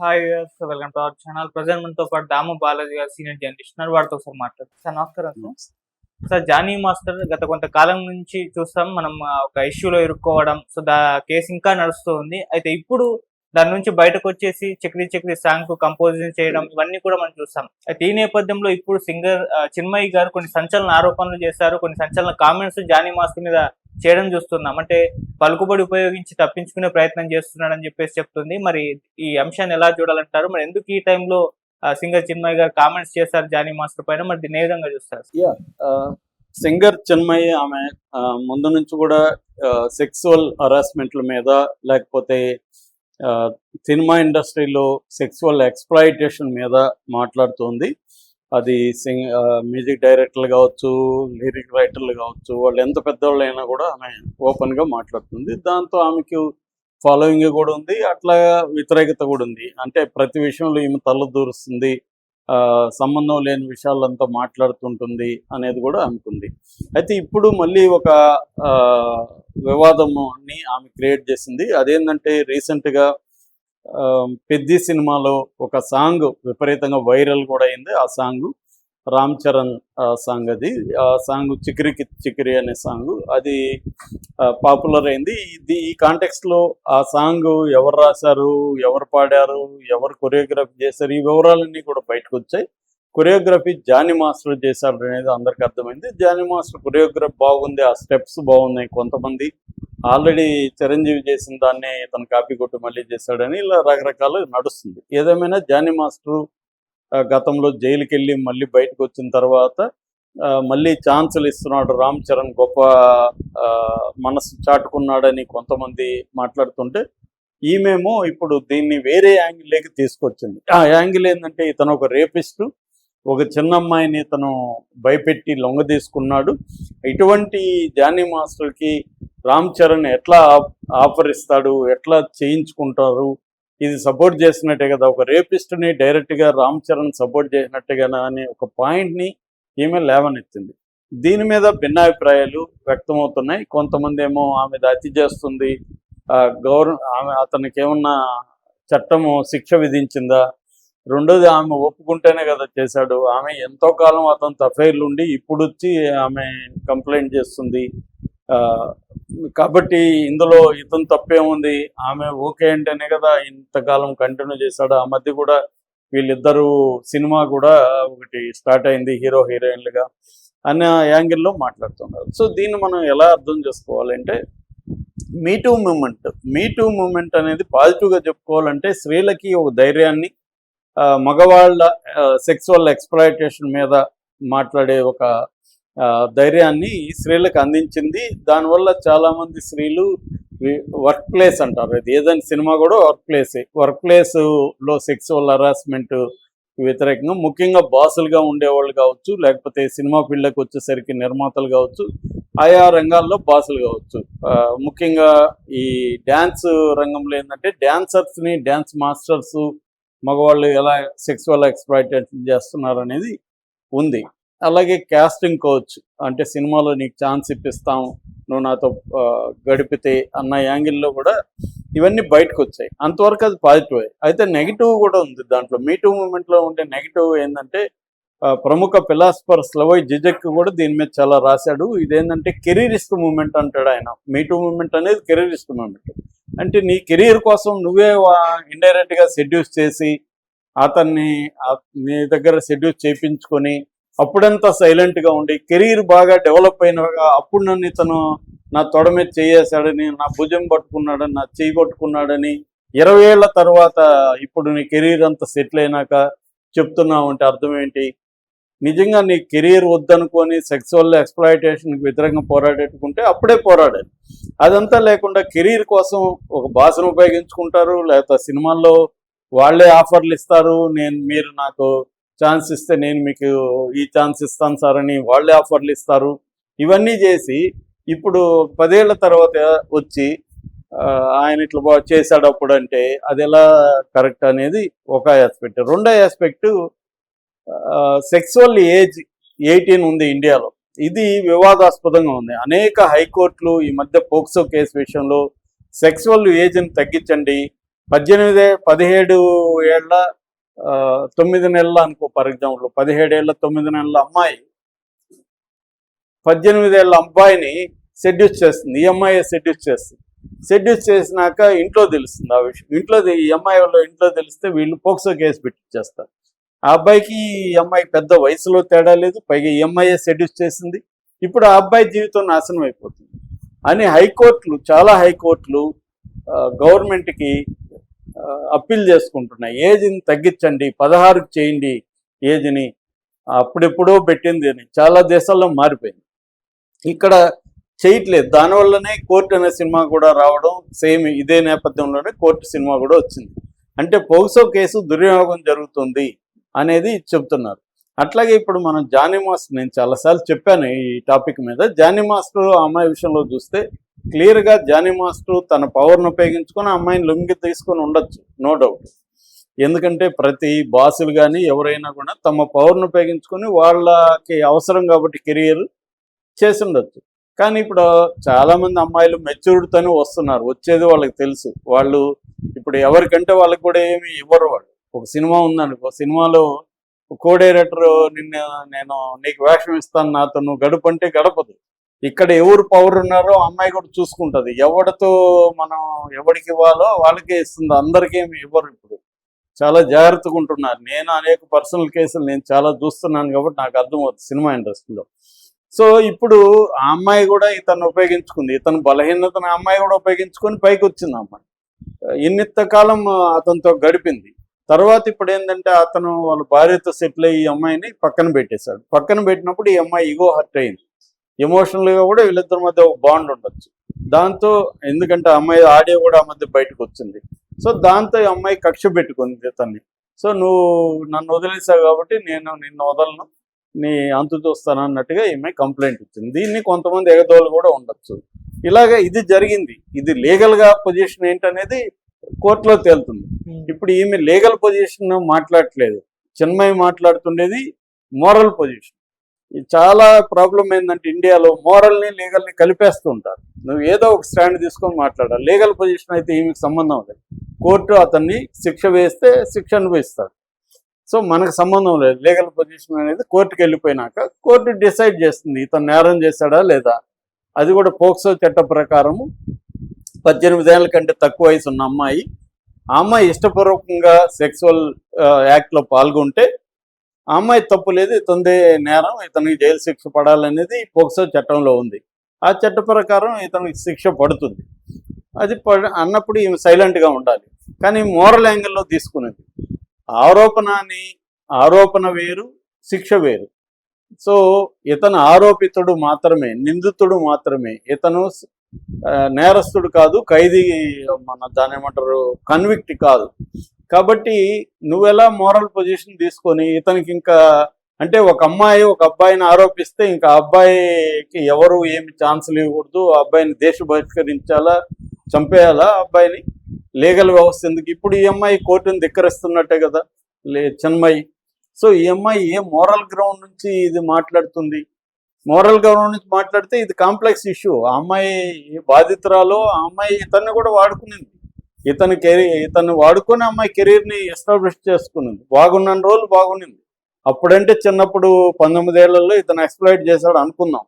Hi welcome to our channel present మనతో పాటు దాము బాలాజీ గారు సీనియర్ జర్నలిస్ట్ ఉన్నారు. వారితో ఒకసారి మాట్లాడుతాం సార్ నమస్కారం సార్ సార్ జానీ మాస్టర్ గత కొంతకాలం నుంచి చూస్తాం. మనం ఒక ఇష్యూలో ఇరుక్కోవడం. సో దా కేసు ఇంకా నడుస్తూ ఉంది అయితే ఇప్పుడు దాని నుంచి బయటకు వచ్చేసి చక్రీ చక్రీ సాంగ్కు కంపోజింగ్ చేయడం ఇవన్నీ కూడా మనం చూస్తాం. అయితే ఈ నేపథ్యంలో ఇప్పుడు సింగర్ చిన్మయి గారు కొన్ని సంచలన ఆరోపణలు చేశారు. కొన్ని సంచలన కామెంట్స్ జానీ మాస్టర్ మీద చేయడం చూస్తున్నాం. అంటే పలుకుబడి ఉపయోగించి తప్పించుకునే ప్రయత్నం చేస్తున్నాడని చెప్పేసి చెప్తుంది. మరి ఈ అంశాన్ని ఎలా చూడాలంటారు? మరి ఎందుకు ఈ టైంలో సింగర్ చిన్మయ్య గారు కామెంట్స్ చేశారు జానీ మాస్టర్ పైన? మరి దీన్ని ఏ విధంగా చూస్తారు? సింగర్ చిన్మయ్య ఆమె ఆ, ముందు నుంచి కూడా సెక్సువల్ హరాస్మెంట్ల మీద లేకపోతే ఆ, సినిమా ఇండస్ట్రీలో సెక్సువల్ ఎక్స్ప్లాయిటేషన్ మీద మాట్లాడుతోంది. అది సింగ్ మ్యూజిక్ డైరెక్టర్లు కావచ్చు లిరిక్ రైటర్లు కావచ్చు వాళ్ళు ఎంత పెద్దవాళ్ళు అయినా కూడా ఆమె ఓపెన్గా మాట్లాడుతుంది. దాంతో ఆమెకి ఫాలోయింగ్ కూడా ఉంది అట్లా వ్యతిరేకత కూడా ఉంది. అంటే ప్రతి విషయంలో ఈమె తల దూరుస్తుంది ఆ, సంబంధం లేని విషయాలంతా మాట్లాడుతుంటుంది అనేది కూడా అనుకుంది అయితే ఇప్పుడు మళ్ళీ ఒక ఆ, వివాదముని ఆమె క్రియేట్ చేసింది. అదేంటంటే రీసెంట్గా పెద్ది సినిమాలో ఒక సాంగ్ విపరీతంగా వైరల్ కూడా అయింది. ఆ సాంగ్ రామ్ చరణ్ ఆ, సాంగ్ అది. ఆ సాంగ్ చికిరికి చికిరి అనే సాంగ్. అది పాపులర్ అయింది. ఇది ఈ కాంటెక్స్ట్లో ఆ సాంగ్ ఎవరు రాశారు ఎవరు పాడారు ఎవరు కొరియోగ్రఫీ చేశారు ఈ వివరాలన్నీ కూడా బయటకు వచ్చాయి. కొరియోగ్రఫీ జానీ మాస్టర్ చేశారు అనేది అందరికి అర్థమైంది. జానీ మాస్టర్ కొరియోగ్రఫీ బాగుంది ఆ స్టెప్స్ బాగున్నాయి కొంతమంది ఆల్రెడీ చిరంజీవి చేసిన దాన్ని తను కాపీ కొట్టి మళ్ళీ చేశాడని ఇలా రకరకాలు నడుస్తుంది. ఏదేమైనా జానీ మాస్టర్ గతంలో జైలుకి వెళ్ళి మళ్ళీ బయటకు వచ్చిన తర్వాత ఆ, మళ్ళీ ఛాన్సులు ఇస్తున్నాడు రామ్ చరణ్ గొప్ప ఆ, మనసు చాటుకున్నాడని కొంతమంది మాట్లాడుతుంటే ఈమెమో ఇప్పుడు దీన్ని వేరే యాంగిల్లోకి తీసుకొచ్చింది. ఆ యాంగిల్ ఏంటంటే ఇతను ఒక రేపిస్టు ఒక చిన్న అమ్మాయిని తను భయపెట్టి లొంగ తీసుకున్నాడు. ఇటువంటి జానీ మాస్టర్కి రామ్ చరణ్ ఎట్లా ఆఫ్- ఆఫర్ ఇస్తాడు ఎట్లా చేయించుకుంటారు? ఇది సపోర్ట్ చేసినట్టే కదా. ఒక రేపిస్ట్ని డైరెక్ట్గా రామ్ చరణ్ సపోర్ట్ చేసినట్టుగా అనే ఒక పాయింట్ని ఈమె లేవనెత్తింది. దీని మీద భిన్నాభిప్రాయాలు వ్యక్తమవుతున్నాయి. కొంతమంది ఏమో ఆమె అతి చేస్తుంది. గవర్న ఆమె అతనికి ఏమన్నా చట్టము శిక్ష విధించిందా? రెండోది ఆమె ఒప్పుకుంటేనే కదా చేశాడు. ఆమె ఎంతో కాలం అతను అఫైర్లు ఉండి ఇప్పుడు వచ్చి ఆమె కంప్లైంట్ చేస్తుంది. ఆ, కాబట్టి ఇందులో ఇతను తప్పేముంది ఆమె ఓకే అంటేనే కదా ఇంతకాలం కంటిన్యూ చేశాడు. ఆ మధ్య కూడా వీళ్ళిద్దరూ సినిమా కూడా ఒకటి స్టార్ట్ అయింది హీరో హీరోయిన్లుగా అనే యాంగిల్లో మాట్లాడుతున్నారు. సో దీన్ని మనం ఎలా అర్థం చేసుకోవాలంటే me too movement me too movement అనేది పాజిటివ్గా చెప్పుకోవాలంటే స్త్రీలకి ఒక ధైర్యాన్ని మగవాళ్ళ సెక్సువల్ ఎక్స్ప్లాయిటేషన్ మీద మాట్లాడే ఒక ఆ, ధైర్యాన్ని ఈ స్త్రీలకు అందించింది. దానివల్ల చాలామంది స్త్రీలు వర్క్ ప్లేస్ అంటారు. అది ఏదైనా సినిమా కూడా వర్క్ ప్లేస్ వర్క్ ప్లేస్లో సెక్సువల్ హరాస్మెంట్ వ్యతిరేకంగా ముఖ్యంగా బాసులుగా ఉండేవాళ్ళు కావచ్చు లేకపోతే సినిమా ఫీల్డ్కి వచ్చేసరికి నిర్మాతలు కావచ్చు ఆయా రంగాల్లో బాసులు కావచ్చు. ఆ, ముఖ్యంగా ఈ డ్యాన్స్ రంగంలో ఏంటంటే డ్యాన్సర్స్ని డ్యాన్స్ మాస్టర్స్ మగవాళ్ళు ఎలా సెక్సువల్ ఎక్స్ప్లాయిటేషన్ చేస్తున్నారు అనేది ఉంది. అలాగే కాస్టింగ్ కోచ్ అంటే సినిమాలో నీకు ఛాన్స్ ఇప్పిస్తాం నువ్వు నాతో గడిపితే అన్న యాంగిల్లో కూడా ఇవన్నీ బయటకు వచ్చాయి. అంతవరకు అది పాజిటివ్. అయితే నెగిటివ్ కూడా ఉంది దాంట్లో. మీటూ మూమెంట్లో ఉండే నెగిటివ్ ఏంటంటే ప్రముఖ ఫిలాసఫర్ స్లవోయ్ జిజెక్ కూడా దీని మీద చాలా రాశాడు. ఇదేంటంటే కెరీరిస్ట్ మూమెంట్ అంటాడు ఆయన. మీటూ మూమెంట్ అనేది కెరీరిస్ట్ మూమెంట్ అంటే నీ కెరీర్ కోసం నువ్వే ఇండైరెక్ట్గా గా చేసి అతన్ని నీ దగ్గర సెడ్యూస్ చేయించుకొని అప్పుడంతా సైలెంట్గా ఉండి కెరీర్ బాగా డెవలప్ అయినగా అప్పుడు నన్ను ఇతను నా తొడ మీద చేయేశాడని నా భుజం పట్టుకున్నాడని నా చెయ్యి పట్టుకున్నాడని ఇరవై ఏళ్ళ తర్వాత ఇప్పుడు నీ కెరీర్ అంతా సెటిల్ అయినాక చెప్తున్నావు అంటే అర్థం ఏంటి? నిజంగా నీ కెరీర్ వద్దనుకొని సెక్సువల్ ఎక్స్ప్లాయిటేషన్కి వ్యతిరేకంగా పోరాడేట్టుకుంటే అప్పుడే పోరాడాలి. అదంతా లేకుండా కెరీర్ కోసం ఒక భాషను ఉపయోగించుకుంటారు లేకపోతే సినిమాల్లో వాళ్ళే ఆఫర్లు ఇస్తారు నేను మీరు నాకు ఛాన్స్ ఇస్తే నేను మీకు ఈ ఛాన్స్ ఇస్తాను సార్ అని వాళ్ళే ఆఫర్లు ఇస్తారు. ఇవన్నీ చేసి ఇప్పుడు పదేళ్ళ తర్వాత వచ్చి ఆయన ఇట్లా బాగా చేశాడు అప్పుడు అంటే అది ఎలా కరెక్ట్ అనేది ఒక ఆస్పెక్ట్ రెండో ఆస్పెక్ట్ సెక్సువల్ ఏజ్ ఎయిటీన్ ఉంది ఇండియాలో. ఇది వివాదాస్పదంగా ఉంది. అనేక హైకోర్టులు ఈ మధ్య పోక్సో కేసు విషయంలో సెక్సువల్ ఏజ్ని తగ్గించండి. పద్దెనిమిది పదిహేడు ఏళ్ళ తొమ్మిది నెలల అనుకో ఫర్ ఎగ్జాంపుల్ పదిహేడేళ్ళ తొమ్మిది నెలల అమ్మాయి పద్దెనిమిది ఏళ్ళ అబ్బాయిని సెడ్యూస్ చేస్తుంది. ఈ అమ్మాయి సెడ్యూస్ చేస్తుంది. సెడ్యూస్ చేసినాక ఇంట్లో తెలుస్తుంది ఆ విషయం. ఇంట్లో ఈ అమ్మాయి వాళ్ళ ఇంట్లో తెలిస్తే వీళ్ళు పోక్సో కేసు పెట్టించేస్తారు ఆ అబ్బాయికి ఈ అమ్మాయి పెద్ద వయసులో తేడా లేదు పైగా ఈ సెడ్యూస్ చేసింది. ఇప్పుడు ఆ అబ్బాయి జీవితం నాశనం అయిపోతుంది. అని హైకోర్టులు చాలా హైకోర్టులు గవర్నమెంట్కి అప్పీల్ చేసుకుంటున్నాయి. ఏజ్ని తగ్గించండి పదహారుకి చేయండి ఏజ్ని. అప్పుడెప్పుడో పెట్టింది అని చాలా దేశాల్లో మారిపోయింది. ఇక్కడ చేయట్లేదు. దానివల్లనే కోర్టు అనే సినిమా కూడా రావడం సేమ్ ఇదే నేపథ్యంలోనే కోర్టు సినిమా కూడా వచ్చింది. అంటే పోక్సో కేసు దుర్వినియోగం జరుగుతుంది. అనేది చెప్తున్నారు. అట్లాగే ఇప్పుడు మనం జానీ మాస్టర్ నేను చాలాసార్లు చెప్పాను ఈ టాపిక్ మీద. జానీ మాస్టర్ అమ్మాయి విషయంలో చూస్తే క్లియర్గా జానీ మాస్టర్ తన పవర్ను ఉపయోగించుకొని అమ్మాయిని లొంగి తీసుకొని ఉండొచ్చు నో డౌట్. ఎందుకంటే ప్రతి బాసులు కానీ ఎవరైనా కూడా తమ పవర్ను ఉపయోగించుకొని వాళ్ళకి అవసరం కాబట్టి కెరియర్ చేసి ఉండొచ్చు. కానీ ఇప్పుడు చాలా మంది అమ్మాయిలు మెచ్యూర్డ్తోనే వస్తున్నారు వచ్చేది వాళ్ళకి తెలుసు. వాళ్ళు ఇప్పుడు ఎవరికంటే వాళ్ళకి కూడా ఏమి ఇవ్వరు వాళ్ళు. ఒక సినిమా ఉందనుకో సినిమాలో కో డైరెక్టర్ నిన్న నేను నీకు వేషం ఇస్తాను నాతో నువ్వు గడుపు అంటే గడపదు. ఇక్కడ ఎవరు పవర్ ఉన్నారో అమ్మాయి కూడా చూసుకుంటది. ఎవరితో మనం ఎవరికి ఇవ్వాలో వాళ్ళకే ఇస్తుంది. అందరికీ ఏమి ఇవ్వరు ఇప్పుడు. చాలా జాగ్రత్తగా ఉంటున్నారు. నేను అనేక పర్సనల్ కేసులు నేను చాలా చూస్తున్నాను కాబట్టి నాకు అర్థమవుతుంది సినిమా ఇండస్ట్రీలో. సో ఇప్పుడు ఆ అమ్మాయి కూడా ఇతను ఉపయోగించుకుంది. ఇతను బలహీనతను అమ్మాయి కూడా ఉపయోగించుకొని పైకి వచ్చింది అమ్మాయి. ఎన్నింత కాలం అతనితో గడిపింది. తర్వాత ఇప్పుడు ఏంటంటే అతను వాళ్ళ భార్యతో సెటిల్ అయ్యి ఈ అమ్మాయిని పక్కన పెట్టేశాడు. పక్కన పెట్టినప్పుడు ఈ అమ్మాయి ఇగో హర్ట్ అయింది. ఎమోషనల్గా కూడా వీళ్ళిద్దరి మధ్య ఒక బాండ్ ఉండొచ్చు. దాంతో ఎందుకంటే ఆ అమ్మాయి ఆడియో కూడా ఆ మధ్య బయటకు వచ్చింది. సో దాంతో ఈ అమ్మాయి కక్ష పెట్టుకుంది తన్ని సో నువ్వు నన్ను వదిలేసావు కాబట్టి నేను నిన్ను వదలను. నీ అంతు చూస్తాను అన్నట్టుగా ఈమె కంప్లైంట్ ఇచ్చింది. దీన్ని కొంతమంది ఎగదోలు కూడా ఉండొచ్చు. ఇలాగ ఇది జరిగింది. ఇది లీగల్గా పొజిషన్ ఏంటనేది కోర్టులో తేలుతుంది. ఇప్పుడు ఈమె లీగల్ పొజిషన్ మాట్లాడట్లేదు. చిన్మయి మాట్లాడుతుండేది మోరల్ పొజిషన్. చాలా ప్రాబ్లం ఏంటంటే ఇండియాలో మోరల్ని లీగల్ని కలిపేస్తూ ఉంటారు. నువ్వు ఏదో ఒక స్టాండ్ తీసుకొని మాట్లాడాలి. లీగల్ పొజిషన్ అయితే ఈమెకి సంబంధం లేదు. కోర్టు అతన్ని శిక్ష వేస్తే శిక్ష అనుభవిస్తాడు. సో మనకు సంబంధం లేదు. లీగల్ పొజిషన్ అనేది కోర్టుకి వెళ్ళిపోయినాక కోర్టు డిసైడ్ చేస్తుంది. ఇతను నేరం చేశాడా లేదా? అది కూడా పోక్సో చట్ట ప్రకారము పద్దెనిమిది ఏళ్ళ కంటే తక్కువ వయసు ఉన్న అమ్మాయి ఆ అమ్మాయి ఇష్టపూర్వకంగా సెక్సువల్ యాక్ట్లో పాల్గొంటే ఆ అమ్మాయి తప్పు లేదు ఇతనిదే నేరం ఇతనికి జైలు శిక్ష పడాలనేది పోక్సో చట్టంలో ఉంది. ఆ చట్ట ప్రకారం ఇతనికి శిక్ష పడుతుంది. అది పడ అన్నప్పుడు ఈమె సైలెంట్గా ఉండాలి. కానీ మోరల్ యాంగిల్లో తీసుకునేది. ఆరోపణ అని ఆరోపణ వేరు శిక్ష వేరు. సో ఇతను ఆరోపితుడు మాత్రమే నిందితుడు మాత్రమే ఇతను నేరస్తుడు కాదు ఖైదీ మన దాని ఏమంటారు కన్విక్ట్ కాదు. కాబట్టి నువ్వెలా మోరల్ పొజిషన్ తీసుకొని ఇతనికి ఇంకా అంటే ఒక అమ్మాయి ఒక అబ్బాయిని ఆరోపిస్తే ఇంకా అబ్బాయికి ఎవరు ఏమి ఛాన్సులు ఇవ్వకూడదు ఆ అబ్బాయిని దేశ బహిష్కరించాలా చంపేయాలా అబ్బాయిని? లీగల్ వ్యవస్థ ఎందుకు? ఇప్పుడు ఈ అమ్మాయి కోర్టుని ధిక్కరిస్తున్నట్టే కదా లే చెన్మయి. సో ఈ అమ్మాయి ఏ మోరల్ గ్రౌండ్ నుంచి ఇది మాట్లాడుతుంది? మోరల్ గ్రౌండ్ నుంచి మాట్లాడితే ఇది కాంప్లెక్స్ ఇష్యూ. ఆ అమ్మాయి బాధితురాలు ఆ అమ్మాయి ఇతన్ని కూడా వాడుకునింది. ఇతని కెరీర్ ఇతను వాడుకొని అమ్మాయి కెరీర్ని ఎస్టాబ్లిష్ చేసుకునింది. బాగున్న రోజులు బాగునింది. అప్పుడంటే చిన్నప్పుడు పంతొమ్మిదేళ్ళలో ఇతను ఎక్స్ప్లైట్ చేశాడు అనుకుందాం.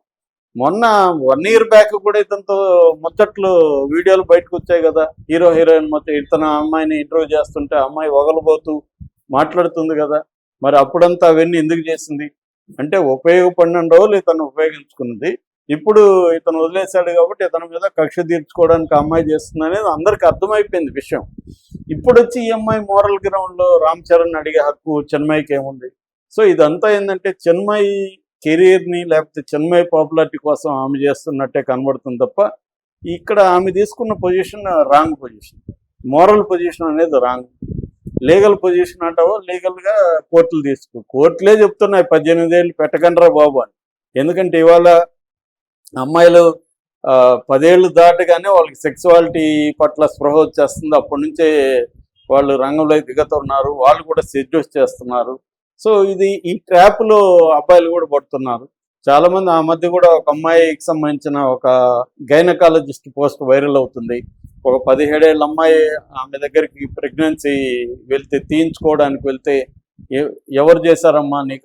మొన్న వన్ ఇయర్ బ్యాక్ కూడా ఇతనితో ముచ్చట్లు వీడియోలు బయటకు వచ్చాయి కదా. హీరో హీరోయిన్ మొత్తం ఇతను అమ్మాయిని ఇంటర్వ్యూ చేస్తుంటే అమ్మాయి వగలబోతూ మాట్లాడుతుంది కదా. మరి అప్పుడంతా అవన్నీ ఎందుకు చేసింది? అంటే ఉపయోగపడిన రోజులు ఇతను ఉపయోగించుకున్నది. ఇప్పుడు ఇతను వదిలేశాడు కాబట్టి ఇతని మీద కక్ష తీర్చుకోవడానికి అమ్మాయి చేస్తుంది అనేది అందరికి అర్థమైపోయింది విషయం. ఇప్పుడు వచ్చి ఈ అమ్మాయి మోరల్ గ్రౌండ్లో రామ్ చరణ్ అడిగే హక్కు చెన్మయికి ఏముంది? సో ఇదంతా ఏంటంటే చెన్మయ్ కెరీర్ని లేకపోతే చెన్మయ్ పాపులారిటీ కోసం ఆమె చేస్తున్నట్టే కనబడుతుంది తప్ప ఇక్కడ ఆమె తీసుకున్న position wrong position. Moral position అనేది రాంగ్. లీగల్ పొజిషన్ అంటావో లీగల్గా కోర్టులు తీసుకో. కోర్టులే చెప్తున్నాయి పద్దెనిమిది ఏళ్ళు పెట్టకండ్రా బాబు అని. ఎందుకంటే ఇవాళ అమ్మాయిలు ఆ, పదేళ్ళు దాటగానే వాళ్ళకి సెక్సువాలిటీ పట్ల స్పృహ వచ్చేస్తుంది. అప్పటి నుంచే వాళ్ళు రంగంలో దిగుతున్నారు వాళ్ళు కూడా సెడ్యూస్ చేస్తున్నారు. సో ఇది ఈ ట్రాప్లో అబ్బాయిలు కూడా పడుతున్నారు. చాలా మంది ఆ మధ్య కూడా ఒక అమ్మాయికి సంబంధించిన ఒక గైనకాలజిస్ట్ పోస్ట్ వైరల్ అవుతుంది. ఒక పదిహేడేళ్ళ అమ్మాయి ఆమె దగ్గరికి ప్రెగ్నెన్సీ వెళ్తే తీయించుకోవడానికి వెళ్తే ఎవరు చేశారమ్మా నీకు?